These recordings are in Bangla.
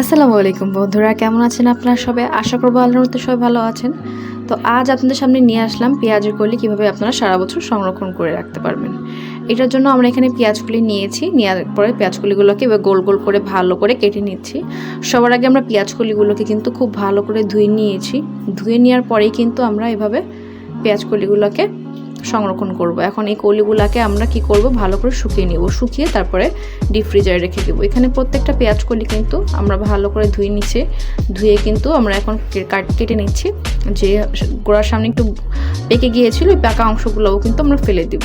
আসসালামু আলাইকুম বন্ধুরা, কেমন আছেন আপনারা সবাই? আশা করব আল্লাহর মতো সবাই ভালো আছেন। তো আজ আপনাদের সামনে নিয়ে আসলাম পেঁয়াজের কলি, কীভাবে আপনারা সারা বছর সংরক্ষণ করে রাখতে পারবেন। এটার জন্য আমরা এখানে পেঁয়াজগুলি নিয়েছি নেওয়ার পরে পেঁয়াজগুলিগুলোকে এবার গোল গোল করে ভালো করে কেটে নিচ্ছি। সবার আগে আমরা পেঁয়াজকলিগুলোকে কিন্তু খুব ভালো করে ধুয়ে নিয়েছি। ধুয়ে নেওয়ার পরেই কিন্তু আমরা এভাবে পেঁয়াজকলিগুলোকে সংরক্ষণ করব। এখন এই কলিগুলাকে আমরা কি করব? ভালো করে শুকিয়ে নেব। শুকিয়ে তারপরে ডিপ ফ্রিজারে রেখে দেবো। এখানে প্রত্যেকটা পেঁয়াজ কলি কিন্তু আমরা ভালো করে ধুয়ে নিচ্ছে ধুয়ে কিন্তু আমরা এখন কাট কেটে নিচ্ছি। যে গোড়ার সামনে একটু পেকে গিয়েছিল, ওই পাকা অংশগুলোও কিন্তু আমরা ফেলে দিব।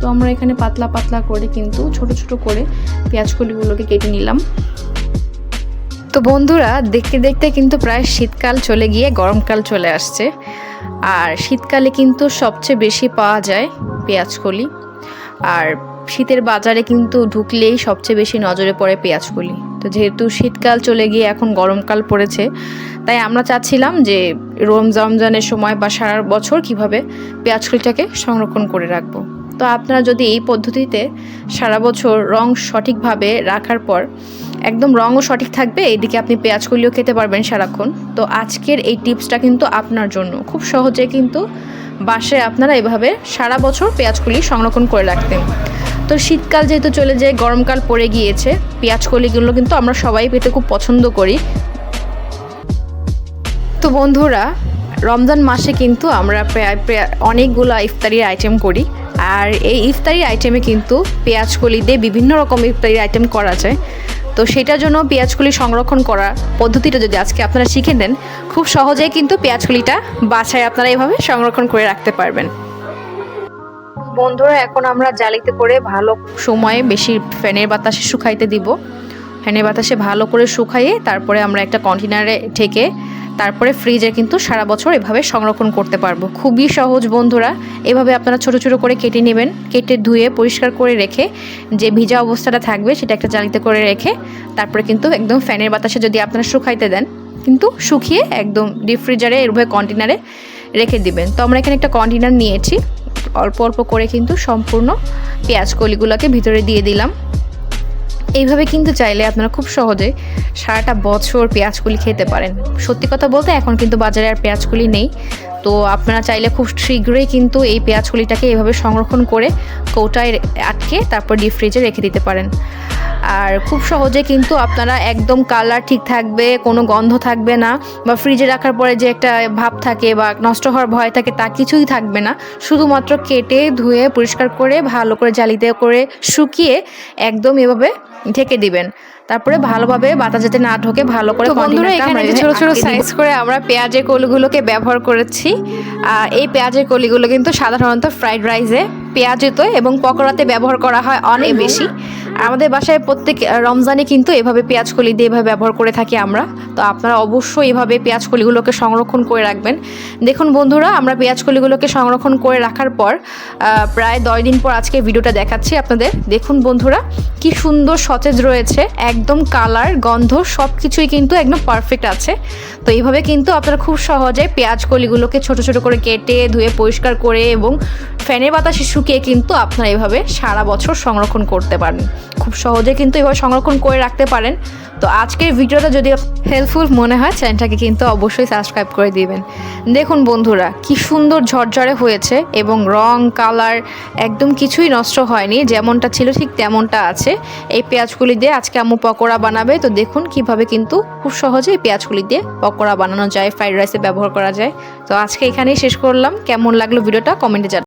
তো আমরা এখানে পাতলা পাতলা করে কিন্তু ছোট ছোট করে পেঁয়াজ কলিগুলোকে কেটে নিলাম। তো বন্ধুরা, দেখতে দেখতে কিন্তু প্রায় শীতকাল চলে গিয়ে গরমকাল চলে আসছে। আর শীতকালে কিন্তু সবচেয়ে বেশি পাওয়া যায় পেঁয়াজকলি আর শীতের বাজারে কিন্তু ঢুকলেই সবচেয়ে বেশি নজরে পড়ে পেঁয়াজকলি তো যেহেতু শীতকাল চলে গিয়ে এখন গরমকাল পড়েছে, তাই আমরা চাচ্ছিলাম যে রমজান রমজানের সময় বা সারা বছর কীভাবে পেঁয়াজকলিটাকে সংরক্ষণ করে রাখব। তো আপনারা যদি এই পদ্ধতিতে সারা বছর রং সঠিকভাবে রাখার পর একদম রঙও সঠিক থাকবে, এদিকে আপনি পেঁয়াজ কলিও খেতে পারবেন সারাক্ষণ। তো আজকের এই টিপসটা কিন্তু আপনার জন্য। খুব সহজে কিন্তু বাসায় আপনারা এভাবে সারা বছর পেঁয়াজকলি সংরক্ষণ করে রাখতেন। তো শীতকাল যেহেতু চলে যায়, গরমকাল পড়ে গিয়েছে, পেঁয়াজ কলিগুলো কিন্তু আমরা সবাই পেতে খুব পছন্দ করি। তো বন্ধুরা, রমজান মাসে কিন্তু আমরা প্রায় অনেকগুলো ইফতারির আইটেম করি। আর এই ইফতারি আইটেমে কিন্তু পেঁয়াজ কলি দিয়ে বিভিন্ন রকম ইফতারির আইটেম করা যায়। তো সেটার জন্য পেঁয়াজকলি সংরক্ষণ করার পদ্ধতিটা যদি আজকে আপনারা শিখে নেন, খুব সহজেই কিন্তু পেঁয়াজকলিটা বাছায় আপনারা এভাবে সংরক্ষণ করে রাখতে পারবেন। বন্ধুরা, এখন আমরা জালিতে করে ভালো সময়ে বেশি ফ্যানের বাতাসে শুকাইতে দিব। ফ্যানের বাতাসে ভালো করে শুকাইয়ে তারপরে আমরা একটা কন্টেনারে ঢেকে তারপরে ফ্রিজে কিন্তু সারা বছর এভাবে সংরক্ষণ করতে পারব। খুবই সহজ বন্ধুরা, এভাবে আপনারা ছোট ছোট করে কেটে নেবেন। কেটে ধুয়ে পরিষ্কার করে রেখে যে ভিজা অবস্থাটা থাকবে সেটা একটা জালিতে করে রেখে তারপরে কিন্তু একদম ফ্যানের বাতাসে যদি আপনারা শুকাইতে দেন, কিন্তু শুকিয়ে একদম ডিপ ফ্রিজারে এভাবে কন্টেনারে রেখে দিবেন। তো আমরা এখানে একটা কন্টেনার নিয়েছি। অল্প অল্প করে কিন্তু সম্পূর্ণ পেঁয়াজ কলিগুলোকে ভিতরে দিয়ে দিলাম। এইভাবে কিন্তু চাইলে আপনারা খুব সহজে সারাটা বছর পেঁয়াজকুলি খেতে পারেন। সত্যি কথা বলতে এখন কিন্তু বাজারে আর পেঁয়াজকুলি নেই। তো আপনারা চাইলে খুব শীঘ্রই কিন্তু এই পেঁয়াজকুলিটাকে এভাবে সংরক্ষণ করে কৌটায় আটকে তারপর ডিপ ফ্রিজে রেখে দিতে পারেন। আর খুব সহজে কিন্তু আপনারা একদম কালার ঠিক থাকবে কোনো গন্ধ থাকবে না বা ফ্রিজে রাখার পরে যে একটা ভাব থাকে বা নষ্ট হওয়ার ভয় থাকে তা কিছুই থাকবে না। শুধুমাত্র কেটে ধুয়ে পরিষ্কার করে ভালো করে জালিতে করে শুকিয়ে একদম এভাবে ঢেকে দিবেন। তারপরে ভালোভাবে বাতাস যাতে না ঢোকে ভালো করে বন্ধুরা এখানে ছোট ছোট সাইজ করে আমরা পেঁয়াজের কলিগুলোকে ব্যবহার করেছি এই পেঁয়াজের কলিগুলো কিন্তু সাধারণত ফ্রাইড রাইসে পেঁয়াজিতে এবং পকোড়াতে ব্যবহার করা হয় অনেক বেশি। আমাদের বাসায় প্রত্যেক রমজানে কিন্তু এভাবে পেঁয়াজ কলি দিয়ে এভাবে ব্যবহার করে থাকি আমরা। তো আপনারা অবশ্যই এভাবে পেঁয়াজ কলিগুলোকে সংরক্ষণ করে রাখবেন। দেখুন বন্ধুরা, আমরা পেঁয়াজ কলিগুলোকে সংরক্ষণ করে রাখার পর প্রায় দশ দিন পর আজকে ভিডিওটা দেখাচ্ছি আপনাদের। দেখুন বন্ধুরা, কি সুন্দর সতেজ রয়েছে, একদম কালার, গন্ধ সব কিছুই কিন্তু একদম পারফেক্ট আছে। তো এইভাবে কিন্তু আপনারা খুব সহজে পেঁয়াজ কলিগুলোকে ছোট ছোট করে কেটে, ধুয়ে পরিষ্কার করে এবং ফ্যানের বাতাসে শুকিয়ে কিন্তু আপনারা এভাবে সারা বছর সংরক্ষণ করতে পারেন। খুব সহজে কিন্তু এভাবে সংরক্ষণ করে রাখতে পারেন। তো আজকের ভিডিওটা যদি হেল্পফুল মনে হয়, চ্যানেলটাকে কিন্তু অবশ্যই সাবস্ক্রাইব করে দিবেন। দেখুন বন্ধুরা, কি সুন্দর ঝরঝরে হয়েছে এবং রং কালার একদম কিছুই নষ্ট হয়নি। যেমনটা ছিল ঠিক তেমনটা আছে। এই পেঁয়াজগুলি দিয়ে আজকে আম্মু পকোড়া বানাবে। তো দেখুন কীভাবে কিন্তু খুব সহজে এই পেঁয়াজগুলি দিয়ে পকোড়া বানানো যায় ফ্রাইড রাইসে ব্যবহার করা যায়। তো আজকে এখানেই শেষ করলাম। কেমন লাগল ভিডিওটা কমেন্টে জানান